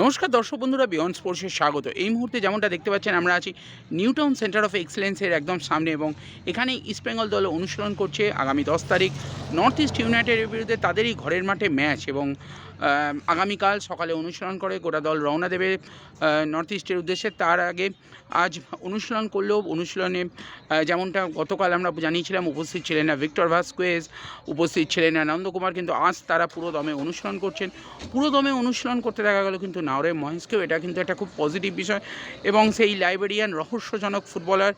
নমস্কার দর্শক বন্ধুরা বিয়ন স্পোর্টসের স্বাগত। এই মুহূর্তে যেমনটা দেখতে পাচ্ছেন, আমরা আছি নিউটাউন সেন্টার অফ এক্সেলেন্সের একদম সামনে এবং এখানে ইস্ট বেঙ্গল দল অনুশীলন করছে আগামী দশ তারিখ। নর্থ ইস্ট ইউনাইটেডের বিরুদ্ধে তাদেরই ঘরের মাঠে ম্যাচ এবং আগামীকাল সকালে অনুশীলন করে গোটা দল রওনা দেবে নর্থ ইস্টের উদ্দেশ্যে। তার আগে আজ অনুশীলন করলেও অনুশীলনে যেমনটা গতকাল আমরা জানিয়েছিলাম, উপস্থিত ছিলেন না ভিক্টর ভাস্কুয়েজ, উপস্থিত ছিলেন না নন্দকুমার কিন্তু আজ তারা পুরো দমে অনুশীলন করছেন। পুরো দমে অনুশীলন করতে দেখা গেল কিন্তু নাওরে মহেশকেও। এটা কিন্তু একটা খুব পজিটিভ বিষয়। এবং সেই লাইব্রেরিয়ান রহস্যজনক ফুটবলার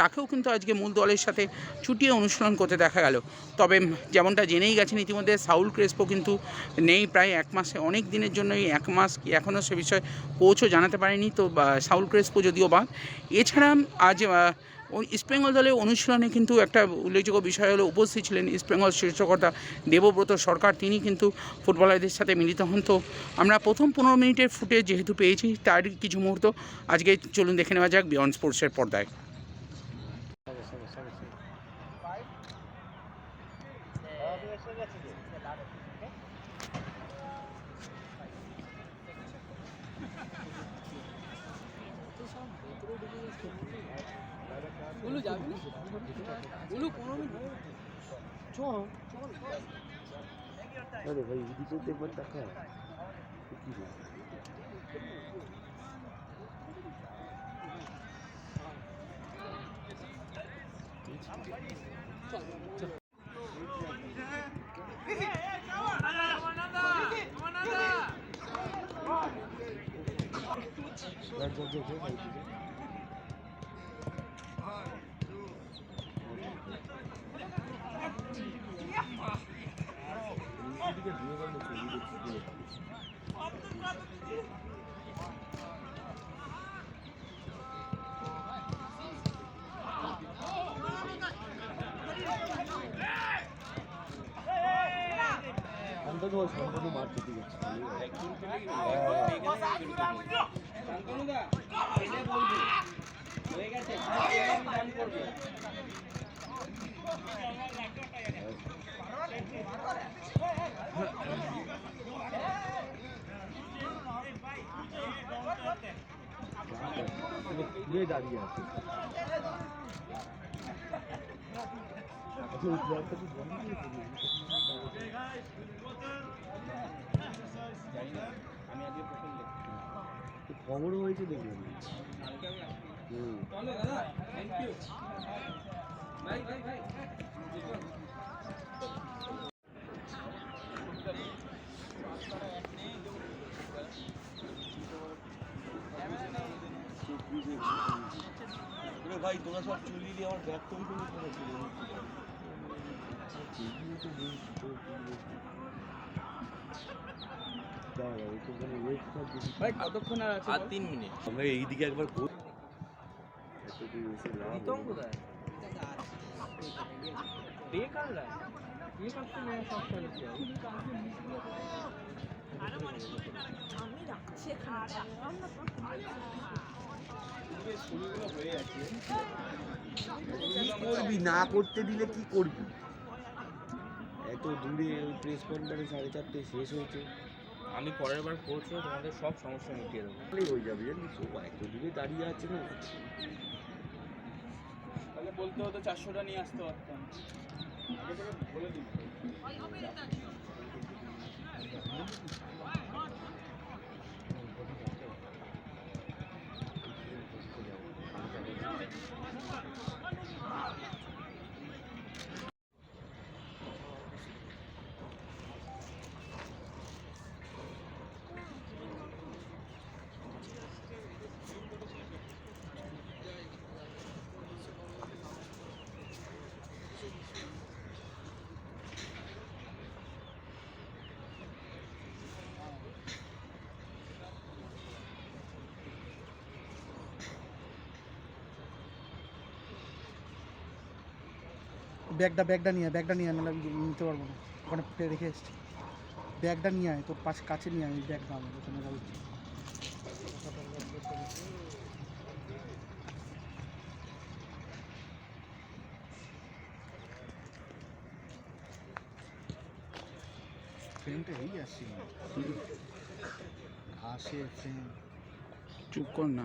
তাকেও কিন্তু আজকে মূল দলের সাথে ছুটিয়ে অনুশীলন করতে দেখা গেল। তবে যেমনটা জেনেই গেছেন ইতিমধ্যে, সাউল ক্রেসপো কিন্তু নেই প্রায়। এক মাসে, অনেক দিনের জন্য এই এক মাস কি এখনও সে বিষয়ে কোচও জানাতে পারেনি, তো সাউল ক্রেসপো যদিও বাদ এছাড়া আজ ইস্টবেঙ্গল দলের অনুশীলনে কিন্তু একটা উল্লেখযোগ্য বিষয় হলো, উপস্থিত ছিলেন ইস্টবেঙ্গল শীর্ষকর্তা দেবব্রত সরকার, তিনি কিন্তু ফুটবলারদের সাথে মিলিত হন। তো, আমরা প্রথম পনেরো মিনিটের ফুটে যেহেতু পেয়েছি, তার কিছু মুহূর্ত, আজকে চলুন দেখে নেওয়া যাক বিয়ন্ড স্পোর্টসের পর্দায়। গুলু যাবি না গুলু কোনো আরে ভাই এদিকে দেখবেন টাকা কি রে যা, যা, যা, যা, ভাই, এদিকে। এদিকে দিয়ে গেল তো, এদিকে দিয়ে গেল। শান্তনু বল, শান্তনু মার খেতে গেছে। পুরো ফুলে দাঁড়িয়ে আছে আচ্ছা, ওই প্লেয়ারটা কি বন্ধ দিয়েছে? তো খবরও হয়েছে দেখলাম। হুম। ভাই তোরা সব চুলি দিয়ে আমার ব্যাগ ভাই কতক্ষণ আর আছে আর তিন মিনিট। আমরা এইদিকে একবার ঘুর এতদূর এসে লাভ প্রীতম কোথায় বেকার রায় বেকার তো মেয়ে সব চলে কি হবে? আমি রাখছি এখানে রান্না কি করবি? না করতে দিলে কি করবি? এত দূরে ওই প্রেস কনফারেন্স সাড়ে চারটে শেষ হয়েছে। আমি পরের বার পৌঁছবো তোমাদের সব সমস্যা মিটিয়ে দেবো। তাহলেই হয়ে যাবে জানিস ও এত দূরে দাঁড়িয়ে আছে না। তাহলে বলতে হতো চারশোটা নিয়ে আসতে পারতাম। ব্যাগটা ব্যাগটা নিয়ে ব্যাগটা নিয়ে আমি নিতে পারব না। ওখানে ফুটে রেখে এসছি। ব্যাগটা নিয়ে আয়, তোর পাশে কাছে নিয়ে আমি ব্যাগটা আমার ওখানে ফ্রেম চুপ কর না।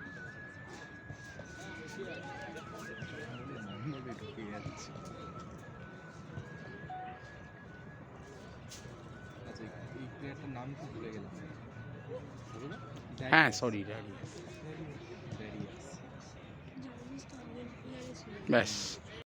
প্লেয়ারটার নাম কি ভুলে গেলাম? হ্যাঁ সরি ব্যাস।